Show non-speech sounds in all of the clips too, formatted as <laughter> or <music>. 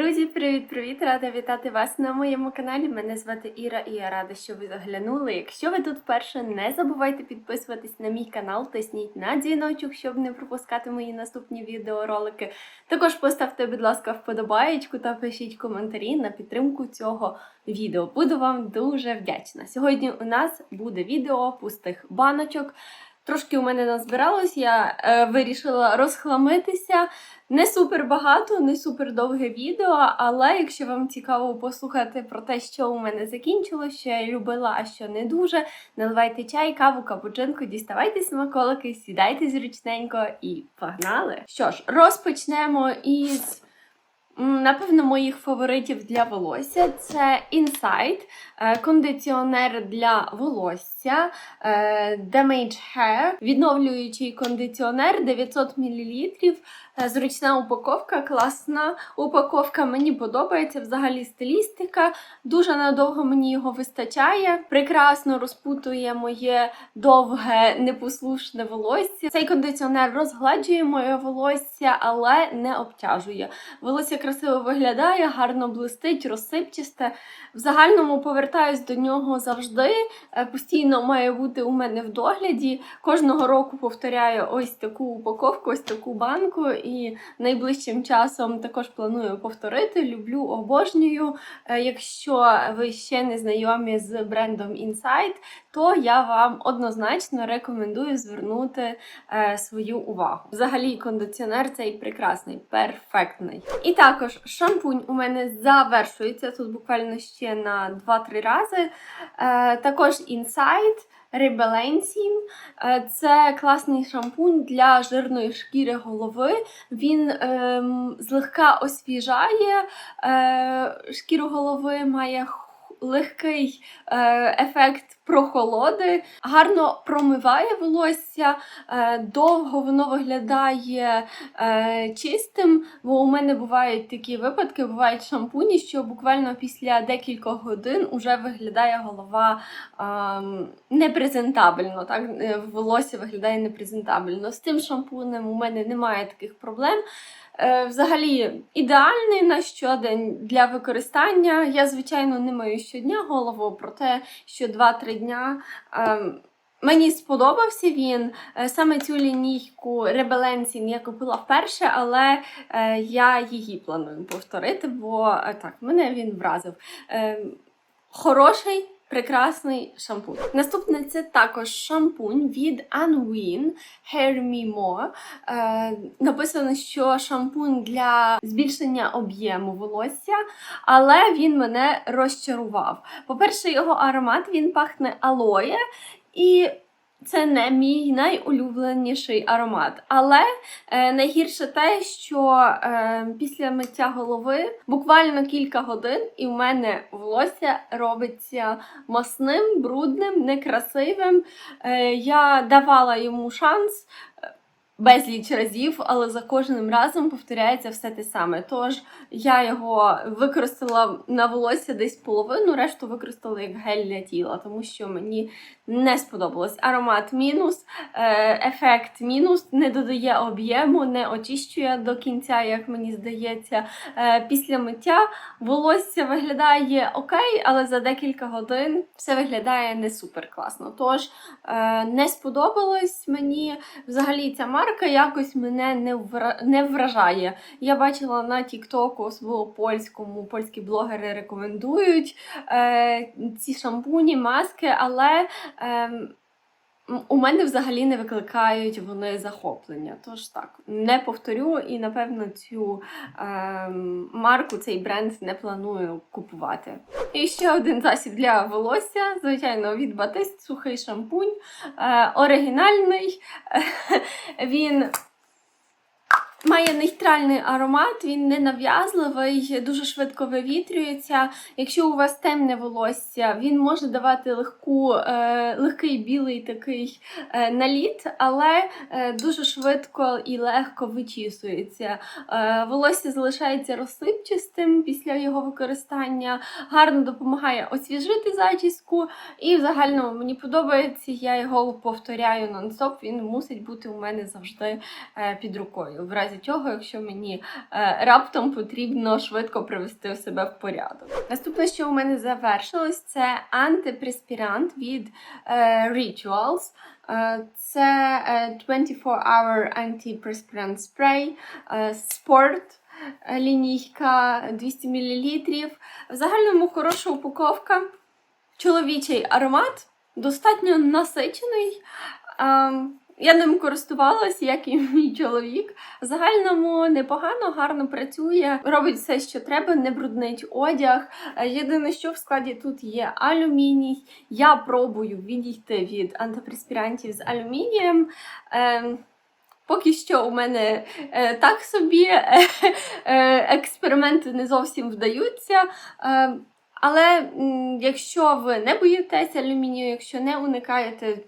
Друзі, привіт-привіт! Рада вітати вас на моєму каналі. Мене звати Іра і я рада, що ви заглянули. Якщо ви тут вперше, не забувайте підписуватись на мій канал, тисніть на дзвіночок, щоб не пропускати мої наступні відеоролики. Також поставте, будь ласка, вподобаєчку та пишіть коментарі на підтримку цього відео. Буду вам дуже вдячна. Сьогодні у нас буде відео пустих баночок. Трошки у мене назбиралось, я е, вирішила розхламитися. Не супер багато, не супер довге відео, але якщо вам цікаво послухати про те, що у мене закінчилось, що я любила, а що не дуже, наливайте чай, каву, капучинку, діставайте смаколики, сідайте зручненько і погнали! Що ж, розпочнемо із. Напевно, моїх фаворитів для волосся це Insight, е, кондиціонер для волосся, е, Damage Hair, відновлюючий кондиціонер 900 мл. Е, Зручна упаковка, класна упаковка. Мені подобається взагалі стилістика. Дуже надовго мені його вистачає. Прекрасно розпутує моє довге, непослушне волосся. Цей кондиціонер розгладжує моє волосся, але не обтяжує. Волосся красиво виглядає, гарно блистить, розсипчасте. В загальному повертаюсь до нього завжди. Е, Постійно має бути у мене в догляді. Кожного року повторяю ось таку упаковку, ось таку банку, і найближчим часом також планую повторити. Люблю, обожнюю. Е, Якщо ви ще не знайомі з брендом Insight, то я вам однозначно рекомендую звернути е, свою увагу. Взагалі, кондиціонер цей прекрасний, перфектний. І також шампунь у мене завершується тут буквально ще на 2-3 рази. Е, також Insight. Rebalancing Е, це класний шампунь для жирної шкіри голови. Він ем, злегка освіжає е, шкіру голови, має легкий е, ефект прохолоди, гарно промиває волосся, е, довго воно виглядає е, чистим, бо у мене бувають такі випадки, бувають шампуні, що буквально після декількох годин уже виглядає голова непрезентабельно. Так? Волосся виглядає непрезентабельно. З цим шампунем у мене немає таких проблем. Е, Взагалі ідеальний на щодень для використання. Я, звичайно, не мию щодня голову, проте що 2-3 дня. ем, Мені сподобався він. Е, Саме цю лінійку Rebalancing я купила вперше, але е, я її планую повторити, бо так, мене він вразив. Е, Хороший, прекрасний шампунь. Наступне це також шампунь від Anwin Hair Me More. Е, написано, що шампунь для збільшення об'єму волосся, але він мене розчарував. По-перше, його аромат він пахне алоє, і це не мій найулюбленіший аромат. Але е, найгірше те, що е, після миття голови буквально кілька годин, і в мене волосся робиться масним, брудним, некрасивим. Е, я давала йому шанс. е, Безліч разів, але за кожним разом повторяється все те саме. Тож я його використала на волосся десь половину, решту використала як гель для тіла, тому що мені не сподобалось. Аромат мінус, е, ефект мінус, не додає об'єму, не очищує до кінця, як мені здається. Е, Після миття волосся виглядає окей, але за декілька годин все виглядає не супер класно. Тож е, не сподобалось мені взагалі ця марка якось мене не, вражає. Я бачила на Тіктоку, особливо польському, польські блогери рекомендують ці шампуні, маски, але. Ем, у мене взагалі не викликають вони захоплення. Тож так, не повторю і напевно цю ем, марку, цей бренд не планую купувати. І ще один засіб для волосся, звичайно, від Батист, сухий шампунь. Е, оригінальний. <laughs> Він Має нейтральний аромат, він не нав'язливий, дуже швидко вивітрюється. Якщо у вас темне волосся, він може давати легку, е, легкий білий такий е, наліт, але е, дуже швидко і легко вичісується. Е, волосся залишається розсипчастим після його використання, гарно допомагає освіжити зачіску. І в загальному мені подобається, я його повторяю нон-стоп, він мусить бути у мене завжди е, під рукою. В разі разі чого, якщо мені е, раптом потрібно швидко привести себе в порядок. Наступне, що у мене завершилось, це антипреспірант від е, Rituals. Е, Це е, 24-hour antiperspirant spray, Sport лінійка 200 мл. В загальному хороша упаковка. Чоловічий аромат, достатньо насичений. Я ним користувалась, як і <laughs> мій чоловік. В загальному непогано, гарно працює, робить все, що треба, не бруднить одяг. Е, Єдине, що в складі тут є алюміній. Я пробую відійти від антипреспірантів з алюмінієм. Ем, Поки що у мене е, так собі <laughs> е, е, експерименти не зовсім вдаються. Е, але якщо ви не боїтеся алюмінію, якщо не уникаєте,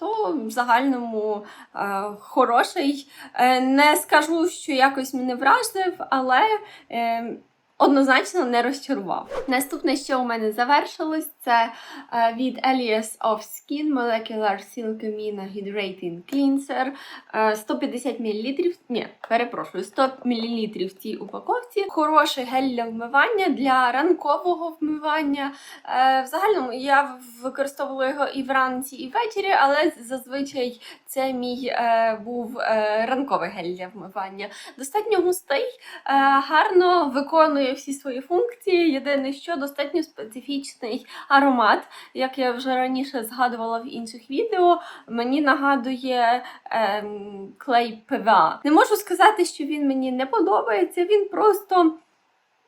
то в загальному е, хороший. Е, не скажу, що якось мене вразив, але е, однозначно не розчарував. Наступне, що у мене завершилось, це е, від Elias of Skin Molecular Silcamina Hydrating Cleanser. Е, 150 мл, ні, перепрошую, 100 мл в цій упаковці. Хороший гель для вмивання, для ранкового вмивання. Е, В загальному я використовувала його і вранці, і ввечері, але зазвичай це мій е, був е, ранковий гель для вмивання. Достатньо густий, е, гарно виконує всі свої функції. Єдине, що достатньо специфічний аромат, як я вже раніше згадувала в інших відео, мені нагадує ем, клей ПВА. Не можу сказати, що він мені не подобається, він просто.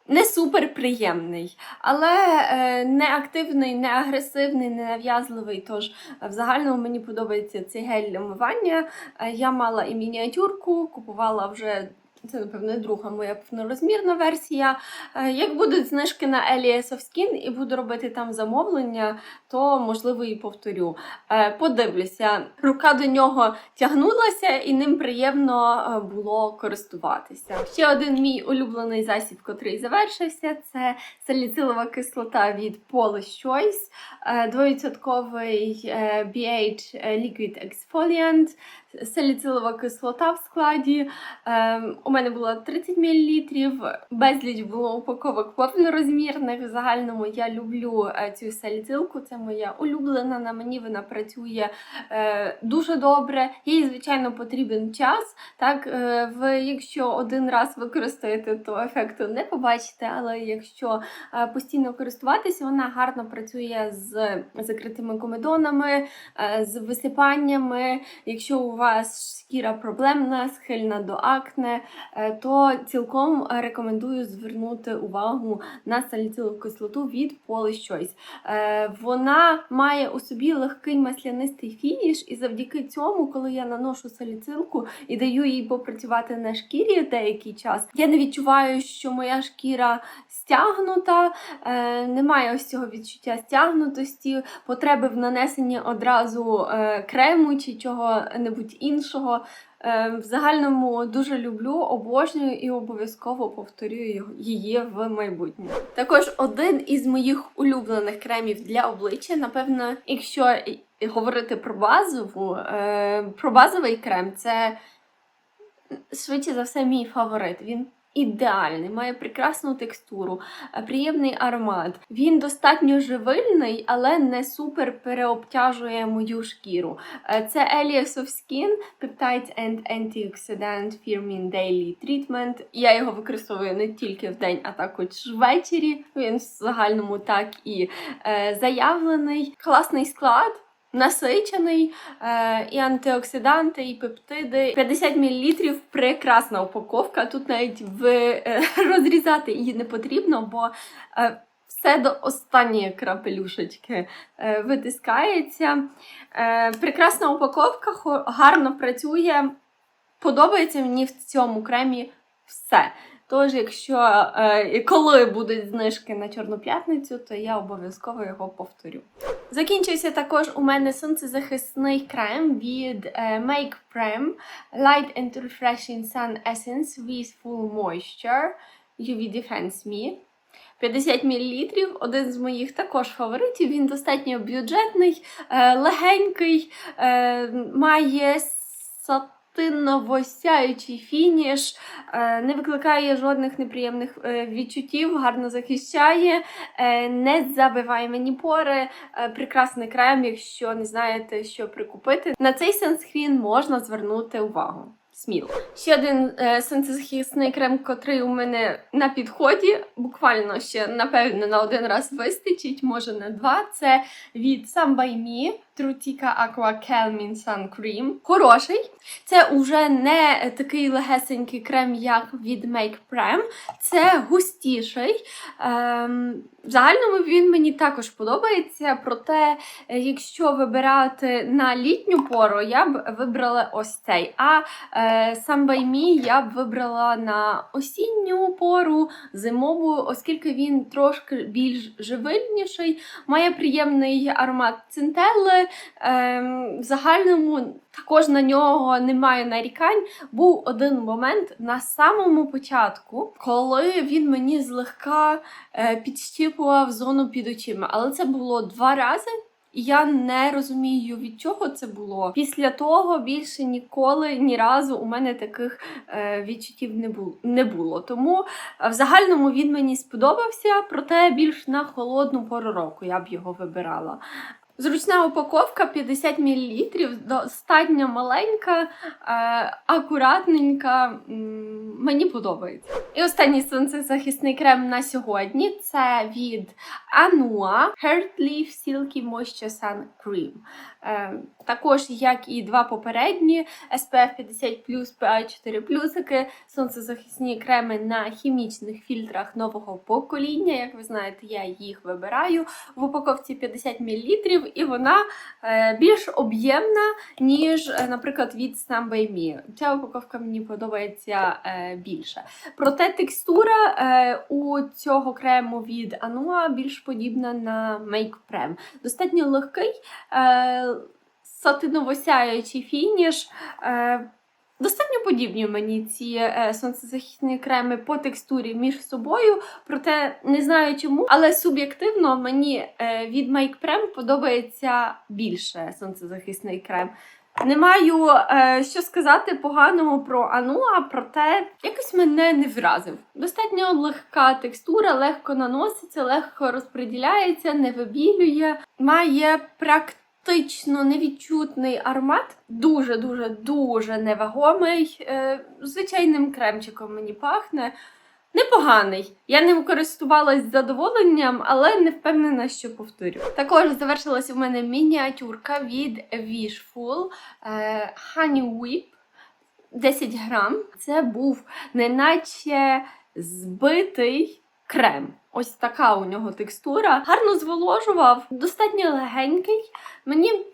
Не супер приємний, але е, не активний, не агресивний, не нав'язливий. Тож в загальному мені подобається цей гель для вмивання. Е, я мала і мініатюрку, купувала вже. Це, напевно, друга моя повнорозмірна версія. Е, Як будуть знижки на Elias of Skin і буду робити там замовлення, то можливо і повторю. Е, Подивлюся, рука до нього тягнулася і ним приємно е, було користуватися. Ще один мій улюблений засіб, котрий завершився, це саліцилова кислота від Polish Choice, е, 2% е, BH Liquid Exfoliant, саліцилова кислота в складі. Е, У мене було 30 мл, безліч було упаковок повнорозмірних. В загальному я люблю е, цю саліцилку, це моя улюблена. На мені вона працює е, дуже добре. Їй, звичайно, потрібен час. Так, е, ви, якщо один раз використаєте, то ефекту не побачите. Але якщо постійно користуватися, вона гарно працює з закритими комедонами, з висипаннями. Якщо у вас шкіра проблемна, схильна до акне, е, то цілком рекомендую звернути увагу на саліцилову кислоту від Polish Choice. Е, Вона має у собі легкий маслянистий фініш, і завдяки цьому, коли я наношу саліцилку і даю їй попрацювати на шкірі деякий час, я не відчуваю, що моя шкіра стягнута, е, немає ось цього відчуття стягнутості, потреби в нанесенні одразу е, крему чи чого-небудь іншого. Е, В загальному дуже люблю, обожнюю і обов'язково повторюю її в майбутньому. Також один із моїх улюблених кремів для обличчя, напевно, якщо говорити про базову, про базовий крем, це швидше за все мій фаворит. Він ідеальний, має прекрасну текстуру, е, приємний аромат. Він достатньо живильний, але не супер переобтяжує мою шкіру. Е, Це Elias of Skin Peptides and Antioxidant Firmin Daily Treatment. Я його використовую не тільки в день, а також ввечері. Він в загальному так і е, заявлений. Класний склад. Насичений, е, і антиоксиданти, і пептиди. 50 мл прекрасна упаковка. Тут навіть в, е, <laughs> розрізати її не потрібно, бо е, все до останньої крапелюшечки витискається. Прекрасна упаковка, гарно працює. Подобається мені в цьому кремі все. Тож, якщо е, і коли будуть знижки на Чорну п'ятницю, то я обов'язково його повторю. Закінчився також у мене сонцезахисний крем від е, Make Prem Light and Refreshing Sun Essence with Full Moisture UV Defense Me. 50 мл, один з моїх також фаворитів. Він достатньо бюджетний, е, легенький, е, Сяючий фініш е, не викликає жодних неприємних е, відчуттів, гарно захищає, е, не забиває мені пори. Прекрасний крем, якщо не знаєте, що прикупити. На цей санскрін можна звернути увагу. Сміло. Ще один сонцезахисний крем, котрий у мене на підході. Буквально ще напевно на один раз вистачить, може на два. Це від Some by Me Trutica Aqua Calming Sun Cream. Хороший. Це уже не такий легесенький крем, як від Make Prem. Це густіший. Ем, в загальному він мені також подобається. Проте, е, якщо вибирати на літню пору, я б вибрала ось цей. А е, сам Me я б вибрала на осінню пору, зимову, оскільки він трошки більш живильніший, має приємний аромат цинтели. Ем, в загальному також на нього немає нарікань. Був один момент на самому початку, коли він мені злегка е, підщіпував зону під очима. Але це було два рази. І я не розумію, від чого це було. Після того більше ніколи ні разу у мене таких е, відчуттів не було. не було. Тому е, в загальному він мені сподобався, проте більш на холодну пору року я б його вибирала. Зручна упаковка 50 мл, достатньо маленька, е, акуратненька. Мені подобається. І останній сонцезахисний крем на сьогодні це від Anua Heart Leaf Silky Moisture Sun Cream. Е, також, як і два попередні, SPF 50 PA4 плюсики, сонцезахисні креми на хімічних фільтрах нового покоління. Як ви знаєте, я їх вибираю в упаковці 50 мл, і вона е, більш об'ємна, ніж, е, наприклад, від Some by Me. Ця упаковка мені подобається більше. Проте текстура у цього крему від Anua більш подібна на Make Prem. Достатньо легкий, сатиново-сяючий фініш. Е, Достатньо подібні мені ці е, сонцезахисні креми по текстурі між собою, проте не знаю чому, але суб'єктивно мені е, від Make Prem подобається більше сонцезахисний крем. Не маю що сказати поганого про Ануа, проте якось мене не вразив. Достатньо легка текстура, легко наноситься, легко розподіляється, не вибілює, має практично невідчутний аромат. Дуже дуже дуже невагомий. Е, звичайним кремчиком мені пахне. Непоганий. Я ним користувалась з задоволенням, але не впевнена, що повторю. Також завершилась у мене мініатюрка від Wishful е, Honey Whip 10 грам. Це був неначе збитий крем. Ось така у нього текстура. Гарно зволожував, достатньо легенький. Мені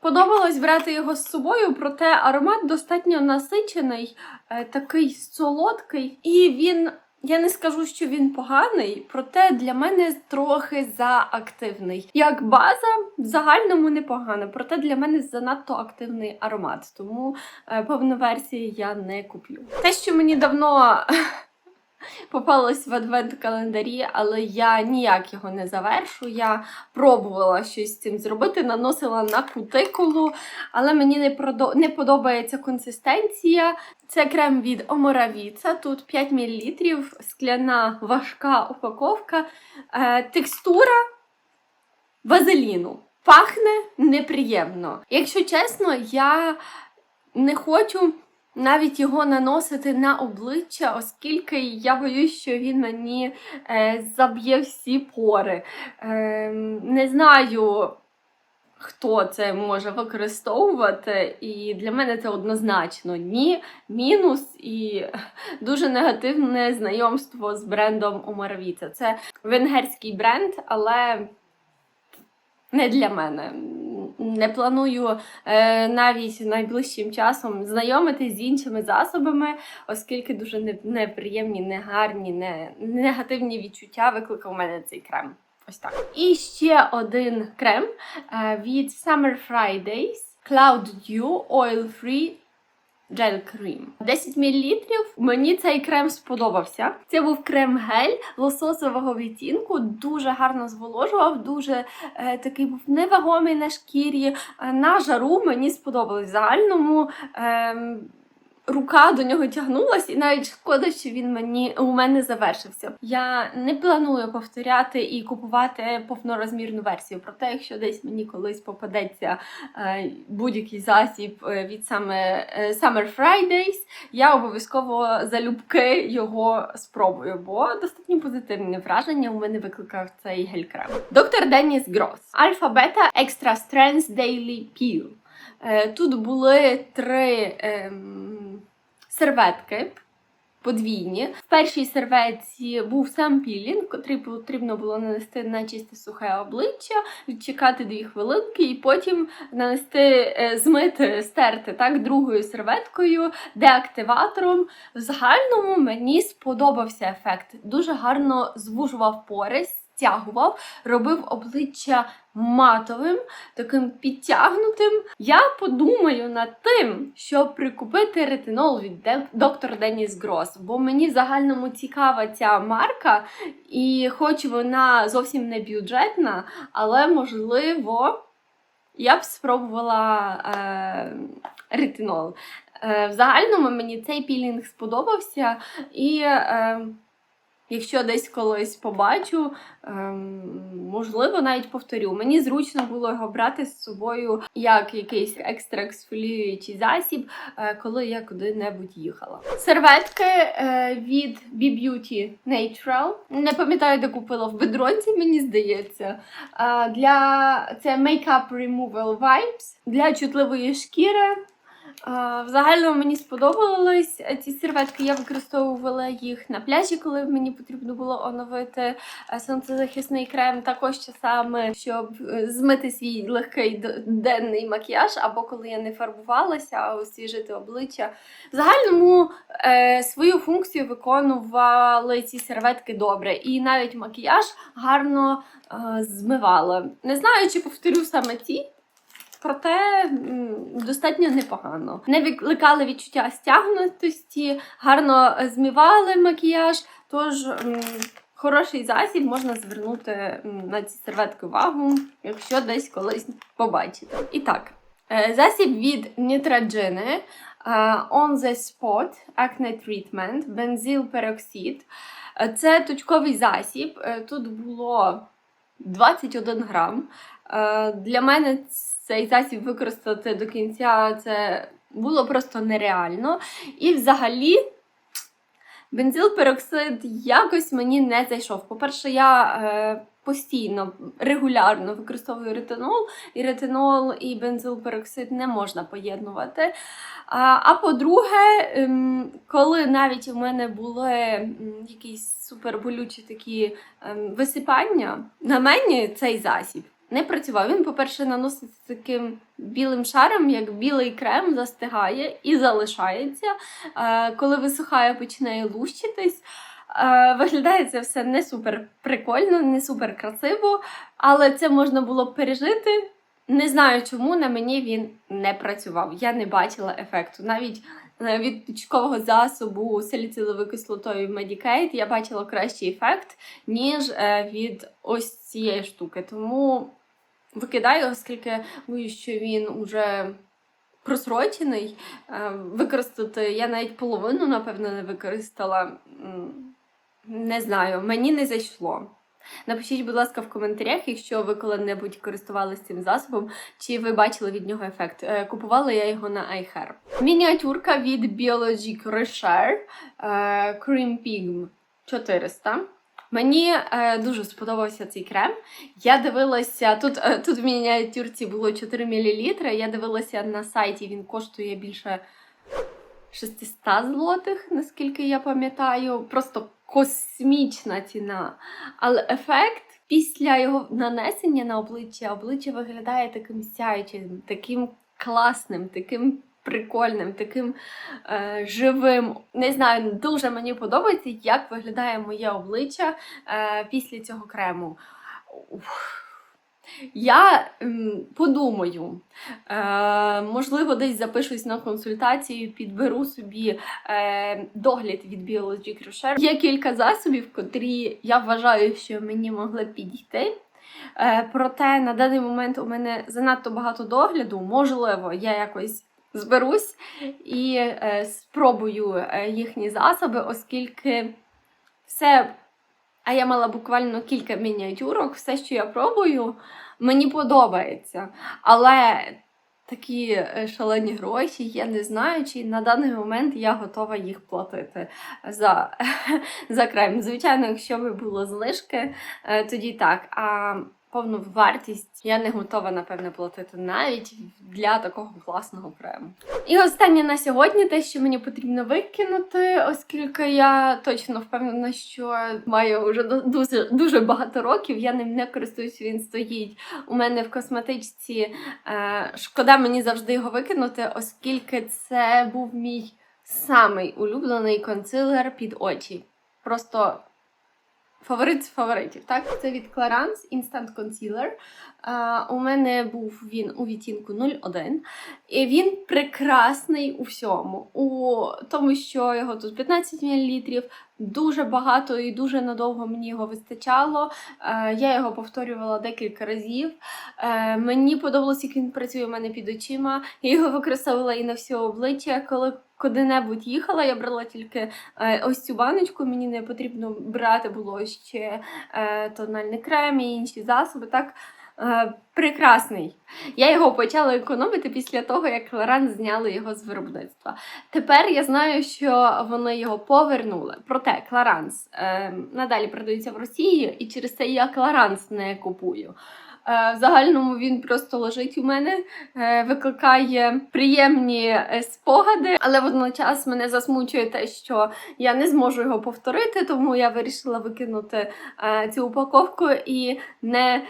Подобалось брати його з собою, проте аромат достатньо насичений, е, такий солодкий, і він. Я не скажу, що він поганий, проте для мене трохи заактивний. Як база в загальному непогано, проте для мене занадто активний аромат, тому е, повну версію я не куплю. Те, що мені давно <laughs> попалось в адвент-календарі, але я ніяк його не завершу. Я пробувала щось з цим зробити, наносила на кутикулу, але мені не, продо... не подобається консистенція. Це крем від Оморавіца, тут 5 мл, скляна важка упаковка, е, текстура вазеліну. Пахне неприємно. Якщо чесно, я не хочу навіть його наносити на обличчя, оскільки я боюсь, що він мені е, заб'є всі пори. Е, не знаю. Хто це може використовувати, і для мене це однозначно ні, мінус і <laughs> дуже негативне знайомство з брендом Омаравіця. Це венгерський бренд, але не для мене. Не планую е, навіть найближчим часом знайомитись з іншими засобами, оскільки дуже неприємні, негарні, не, негативні відчуття викликав мене цей крем. Ось так. І ще один крем е, від Summer Fridays Cloud Dew Oil Free Gel Cream. 10 мл. Мені цей крем сподобався. Це був крем-гель лососового відтінку, дуже гарно зволожував, дуже е, такий був невагомий на шкірі. Е, на жару мені сподобалось в загальному. Е, рука до нього тягнулась, і навіть шкода, що він мені у мене завершився. Я не планую повторяти і купувати повнорозмірну версію. Проте, якщо десь мені колись попадеться е, будь-який засіб е, від саме е, Summer Fridays, я обов'язково залюбки його спробую, бо достатньо позитивне враження у мене викликав цей гель-крем. Доктор Деніс Грос. Альфа-бета Extra Strength Daily Peel. Е, Тут були три ем, серветки. Подвійні. В першій серветці був сам пілінг, котрий потрібно було нанести на чисте сухе обличчя, відчекати дві хвилинки, і потім нанести, е, змити, стерти так другою серветкою, деактиватором. В загальному мені сподобався ефект. Дуже гарно звужував пори, стягував, робив обличчя матовим, таким підтягнутим. Я подумаю над тим, щоб прикупити ретинол від доктор Деніс Грос, бо мені в загальному цікава ця марка, і хоч вона зовсім не бюджетна, але можливо я б спробувала е, ретинол. Е, в загальному мені цей пілінг сподобався, і е, якщо десь колись побачу, е, можливо, навіть повторю. Мені зручно було його брати з собою як якийсь екстраексфолюючий засіб, е, коли я куди-небудь їхала. Серветки е, від B-Beauty Natural. Не пам'ятаю, де купила в бедронці, мені здається. Е, для це Makeup Removal Vibes для чутливої шкіри. А, В загальному мені сподобались ці серветки. Я використовувала їх на пляжі, коли мені потрібно було оновити е, сонцезахисний крем. Також часами, щоб е, змити свій легкий денний макіяж, або коли я не фарбувалася, а освіжити обличчя. В загальному е, свою функцію виконували ці серветки добре, і навіть макіяж гарно змивали. Не знаю, чи повторю саме ці. Проте достатньо непогано. Не викликали відчуття стягнутості, гарно е, змивали макіяж. Тож хороший засіб можна звернути на ці серветки увагу, якщо десь колись побачите. І так, е, засіб від Neutrogena е, On the Spot Acne Treatment Бензил Пероксид. Е, Це точковий засіб. Тут було 21 грам. Е, Для мене цей засіб використати до кінця це було просто нереально. І взагалі. Бензилпероксид якось мені не зайшов. По-перше, я е, постійно, регулярно використовую ретинол, і ретинол і бензилпероксид не можна поєднувати. А, а по-друге, ем, коли навіть у мене були якісь суперболючі такі ем, висипання, на мені цей засіб не працював. Він, по-перше, наноситься таким білим шаром, як білий крем, застигає і залишається. Е, Коли висухає, починає лущитись. Е, Виглядає це все не супер прикольно, не супер красиво, але це можна було б пережити. Не знаю, чому на мені він не працював. Я не бачила ефекту. Навіть е, від точкового засобу саліциловою кислотою Medicaid я бачила кращий ефект, ніж від ось цієї штуки. Тому викидаю, оскільки боюсь, що він уже просрочений. Е, Використати я навіть половину, напевно, не використала. Не знаю, мені не зайшло. Напишіть, будь ласка, в коментарях, якщо ви коли-небудь користувалися цим засобом, чи ви бачили від нього ефект. Е, Купувала я його на iHair. Мініатюрка від Biologic Recher е, Cream Pigm 400. Мені е, дуже сподобався цей крем. Я дивилася, тут, е, тут в мініатюрці було 4 мл. Я дивилася на сайті, він коштує більше 600 злотих, наскільки я пам'ятаю. Просто космічна ціна. Але ефект після його нанесення на обличчя, обличчя виглядає таким сяючим, таким класним, таким прикольним, таким е, живим. Не знаю, дуже мені подобається, як виглядає моє обличчя е, після цього крему. Я подумаю, е, можливо, десь запишусь на консультацію, підберу собі е, догляд від Biologic Recher. Є кілька засобів, котрі я вважаю, що мені могли б підійти. Е, проте на даний момент у мене занадто багато догляду. Можливо, я якось зберусь і е, спробую е, їхні засоби, оскільки все. А я мала буквально кілька мініатюрок, все, що я пробую, мені подобається. Але такі е, шалені гроші, я не знаю, чи на даний момент я готова їх платити за, <laughs> за крем. Звичайно, якщо би було знижки, тоді так. А повну вартість я не готова, напевне, платити навіть для такого класного крему. І останнє на сьогодні те, що мені потрібно викинути, оскільки я точно впевнена, що маю вже дуже, дуже багато років. Я ним не користуюсь, він стоїть у мене в косметичці. Е, шкода мені завжди його викинути, оскільки це був мій самий улюблений консилер під очі. Просто фаворит фаворитів. Так, це від Clarins Instant Concealer. Е, у мене був він у відтінку 01. І він прекрасний у всьому. У тому, що його тут 15 мл, дуже багато і дуже надовго мені його вистачало. Е, я його повторювала декілька разів. Е, мені подобалось, як він працює у мене під очима. Я його використовувала і на все обличчя. Коли куди-небудь їхала, я брала тільки е, ось цю баночку. Мені не потрібно брати було ще е, тональний крем і інші засоби. Так, е, прекрасний. Я його почала економити після того, як Лоран зняли його з виробництва. Тепер я знаю, що вони його повернули. Проте Кларанс е, надалі продається в Росії, і через це я Кларанс не купую. Е, в загальному він просто лежить у мене, е, викликає приємні е, спогади, але водночас мене засмучує те, що я не зможу його повторити, тому я вирішила викинути цю упаковку і не.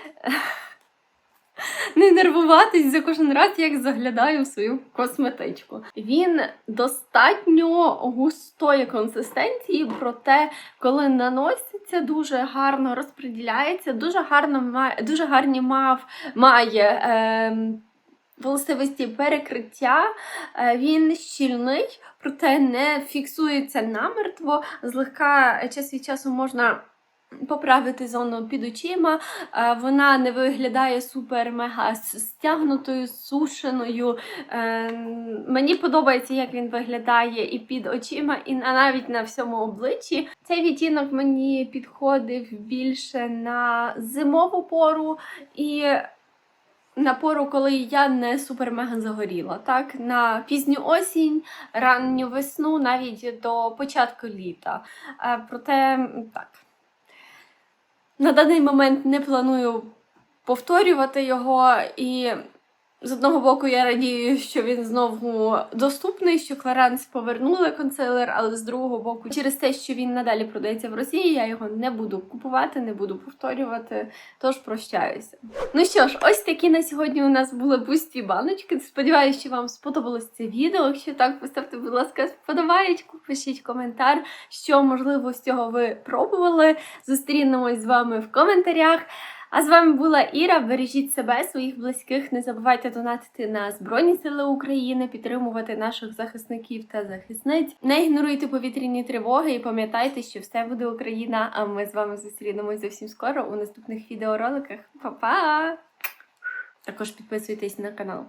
Не нервуватись за кожен раз, як заглядаю в свою косметичку. Він достатньо густої консистенції, проте, коли наноситься, дуже гарно розподіляється, дуже гарно дуже гарні мав має. ем, Властивості перекриття, Е, він щільний, проте не фіксується намертво. Злегка час від часу можна поправити зону під очима. Е, Вона не виглядає супер-мега стягнутою, сушеною. Е, Мені подобається, як він виглядає і під очима, і навіть на всьому обличчі. Цей відтінок мені підходив більше на зимову пору і на пору, коли я не супер-мега загоріла. Так, на пізню осінь, ранню весну, навіть до початку літа. Е, Проте так. На даний момент не планую повторювати його, і з одного боку я радію, що він знову доступний, що Кларанс повернули консилер, але з другого боку, через те, що він надалі продається в Росії, я його не буду купувати, не буду повторювати, тож прощаюся. Ну що ж, ось такі на сьогодні у нас були пусті баночки. Сподіваюся, що вам сподобалось це відео. Якщо так, поставте, будь ласка, вподобаєчку, пишіть коментар, що можливо з цього ви пробували. Зустрінемось з вами в коментарях. А з вами була Іра. Бережіть себе, своїх близьких. Не забувайте донатити на Збройні Сили України, підтримувати наших захисників та захисниць. Не ігноруйте повітряні тривоги і пам'ятайте, що все буде Україна. А ми з вами зустрінемось зовсім скоро у наступних відеороликах. Па-па! Також підписуйтесь на канал.